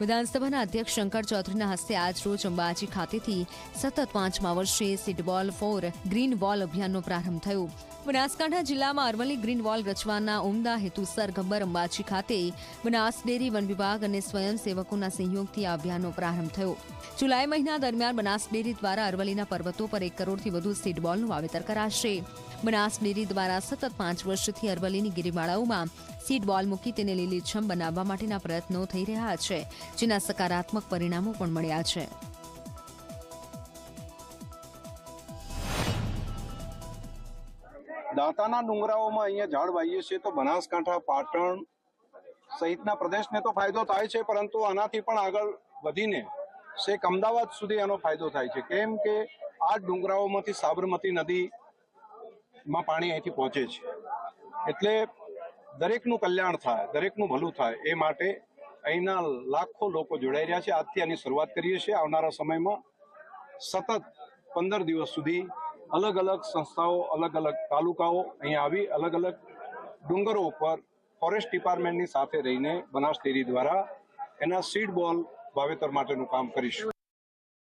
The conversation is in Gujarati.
વિધાનસભાના અધ્યક્ષ શંકર ચૌધરીના હસ્તે આજ રોજ અંબાજી ખાતેથી સતત પાંચમા વર્ષે સીડબોલ ફોર ગ્રીન વોલ અભિયાનનો પ્રારંભ થયો. બનાસકાંઠા જિલ્લામાં અરવલ્લી ગ્રીન વોલ રચવાના ઉમદા હેતુસર ગબ્બર અંબાજી ખાતે બનાસ ડેરી વન વિભાગ અને સ્વયંસેવકોના સહયોગથી આ અભિયાનનો પ્રારંભ થયો. જુલાઈ મહિના દરમિયાન બનાસ ડેરી દ્વારા અરવલ્લીના પર્વતો પર એક કરોડથી વધુ સીડબોલનું વાવેતર કરાશે. બનાસ ડેરી દ્વારા સતત પાંચ વર્ષથી અરવલ્લીની ગિરિમાળાઓમાં સીડ બોલ મૂકી તેને લીલીછમ બનાવવા માટેના પ્રયત્નો થઈ રહ્યા છે, જેના સકારાત્મક પરિણામો પણ મળ્યા છે. દાંતાના ડુંગરાઓમાં અહીંયા ઝાડ વાવીએ છીએ તો બનાસકાંઠા, પાટણ સહિતના પ્રદેશને તો ફાયદો થાય છે, પરંતુ આનાથી પણ આગળ વધીને શેખ અમદાવાદ સુધી આનો ફાયદો થાય છે. કેમ કે આ ડુંગરાઓમાંથી સાબરમતી નદીમાં પાણી અહીંથી પહોંચે છે. એટલે દરેકનું કલ્યાણ થાય, દરેકનું ભલું થાય એ માટે અહીંના લાખો લોકો જોડાઈ રહ્યા છે. આજથી આની શરૂઆત કરીએ છીએ. આવનારા સમયમાં સતત પંદર દિવસ સુધી અલગ અલગ સંસ્થાઓ, અલગ અલગ તાલુકાઓ અહીંયા આવી, અલગ અલગ ડુંગરો ઉપર ફોરેસ્ટ ડિપાર્ટમેન્ટની સાથે રહીને બનાસ ડેરી દ્વારા એના સીડ બોલ વાવેતર માટેનું કામ કરીશું.